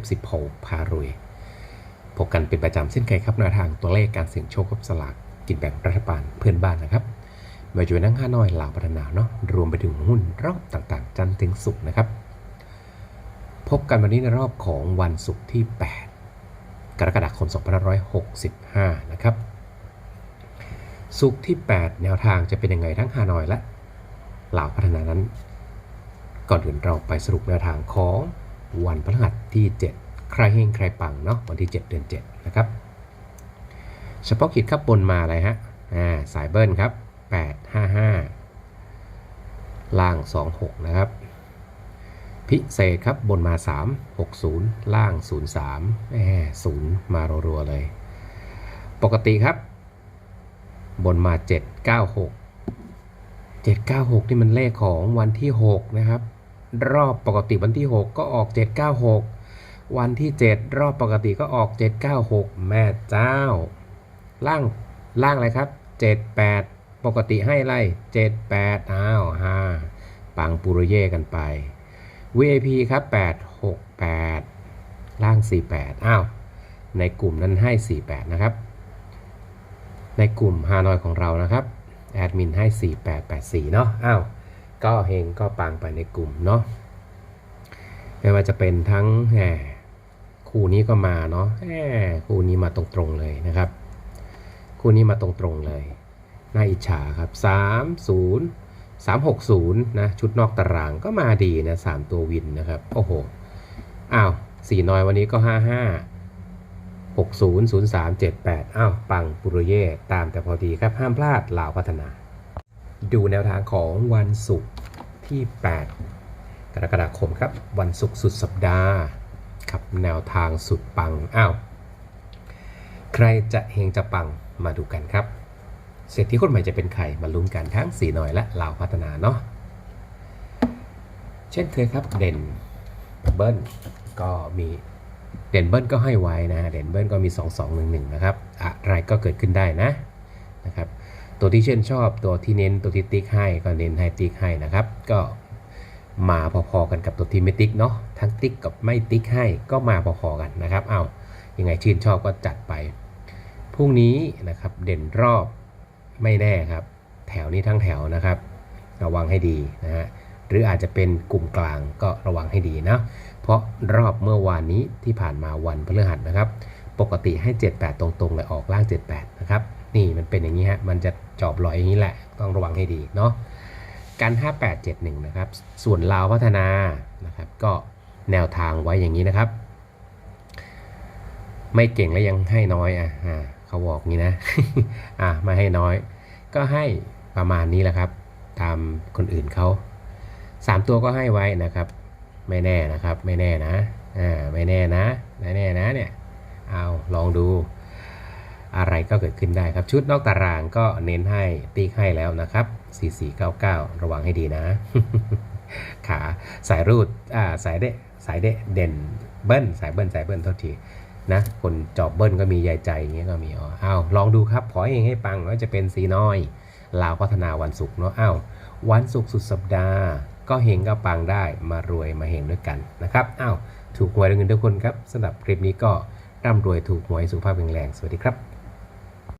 ฟสิบโพพารวย พบกันเป็นประจำเช่นเคยครับแนวทางตัวเลขการเสี่ยงโชคกับสลากกินแบ่งรัฐบาลเพื่อนบ้านนะครับไม่ว่าจะเป็นนั่งห้าน้อยลาวพัฒนาเนาะรวมไปถึงหุ้นรอบต่างๆ จันทร์ถึงศุกร์นะครับ พบกันวันนี้ในรอบของวันศุกร์ที่ 8 กรกฎาคม 2565 นะครับศุกร์ที่ 8 แนวทางจะเป็นยังไงทั้งฮานอยและลาวพัฒนานั้น ก่อนอื่นเราไปสรุปแนวทางของ วันพฤหัสที่ 7 ใครเฮงใครปังเนาะวันที่ 7 เดือน 7 นะครับ เฉพาะขีดครับบนมาอะไรฮะอ่าสายเบิ้ลครับ 855 ล่าง 26 นะครับ พิเศษครับบนมา 3 60 ล่าง 03แหมศูนย์มารัวๆเลย ปกติครับ บนมา 796 796 นี่มันเลขของวันที่ 6 นะครับ รอบปกติวันที่ 6 ก็ออก 796 วันที่ 7 รอบปกติก็ออก 796 แม่เจ้า ล่างล่างอะไรครับ 78 ปกติให้อะไร78อ้าวฮาปังปุรเย่กันไป VIP ครับ 868 ล่าง 48อ้าวในกลุ่มนั้นให้ 48 นะครับ ในกลุ่มฮานอยของเรานะครับ แอดมินให้ 4884 เนาะอ้าว ก็เฮงก็ปังไปในกลุ่มเนาะไม่ว่าจะเป็นทั้งแหมคู่นี้ก็มาเนาะแหมคู่นี้มาตรงๆเลยนะครับ คู่นี้มาตรงๆเลยน่าอิจฉาครับ30 360นะชุดนอกตารางก็มาดีนะ3ตัววินนะครับโอ้โหอ้าวสี่น้อยวันนี้ก็ 55 60 03 78 อ้าว ปังปุโรเย่ตามแต่พอดีครับ ห้ามพลาดลาวพัฒนา ดูแนวทางของวันศุกร์ที่ 8 กรกฎาคมครับ วันศุกร์สุดสัปดาห์ครับแนวทางสุดปัง อ้าว ใครจะเฮงจะปังมาดูกันครับ เศรษฐีคนใหม่จะเป็นใครมาลุ้นกันทั้งสีหน่อยและลาวพัฒนาเนาะ เช่นเคยครับเด่นเบิ้ลก็มีเด่นเบิ้ลก็ให้ไว้นะ เด่นเบิ้ลก็มี 2 2 1 1 นะครับ อะไรก็เกิดขึ้นได้นะ ตัวที่เช่นชอบตัวที่เน้นตัวที่ติ๊กให้ก็เน้นให้ติ๊กให้นะครับ ก็มาพอๆกันกับตัวที่ไม่ติ๊กเนาะทั้งติ๊กกับไม่ติ๊กให้ก็มาพอๆกันนะครับเอายังไงชื่นชอบก็จัดไปพรุ่งนี้นะครับเด่นรอบไม่แน่ครับ แถวนี้ทั้งแถวนะครับ ระวังให้ดีนะฮะหรืออาจจะเป็นกลุ่มกลางก็ระวังให้ดีนะเพราะรอบเมื่อวานนี้ที่ผ่านมาวันพฤหัสนะครับ ปกติให้ 78 ตรงๆเลยออกล่าง 78 นะครับ นี่มันเป็นอย่างนี้ฮะ มันจะจอบลอยอย่างนี้แหละ ต้องระวังให้ดีเนาะการ5871 นะครับ ส่วนลาวพัฒนานะครับ ก็แนวทางไว้อย่างนี้นะครับ ไม่เก่งแล้วยังให้น้อยอะอ่าเขาบอกงี้นะ อะไม่ให้น้อย ก็ให้ประมาณนี้แหละครับ ตามคนอื่นเขาสามตัวก็ให้ไว้นะครับ ไม่แน่นะครับ ไม่แน่นะ อ่า ไม่แน่นะ ไม่แน่นะเนี่ย เอาลองดู อะไรก็เกิดขึ้นได้ครับ ชุดนอกตารางก็เน้นให้ตีให้แล้วนะครับ 4499 ระวังให้ดีนะ ขาสายรูดอ่าสายเดสายเดเด่นเบิ้ลสายเบิ้ลสายเบิ้ลโทษทีนะคนจอบเบิ้ลก็มียายใจอย่างเงี้ยก็มีอ๋ออ้าวลองดูครับขอเองให้ปังว่าจะเป็นสีน้อยลาวพัฒนาวันศุกร์เนาะอ้าววันศุกร์สุดสัปดาห์ ก็เฮงก็ปังได้มารวยมาเฮงด้วยกันนะครับอ้าวถูกหวยเงินทุกคนครับสำหรับคลิปนี้ก็ร่ำรวยถูกหวยสุขภาพแข็งแรงสวัสดีครับ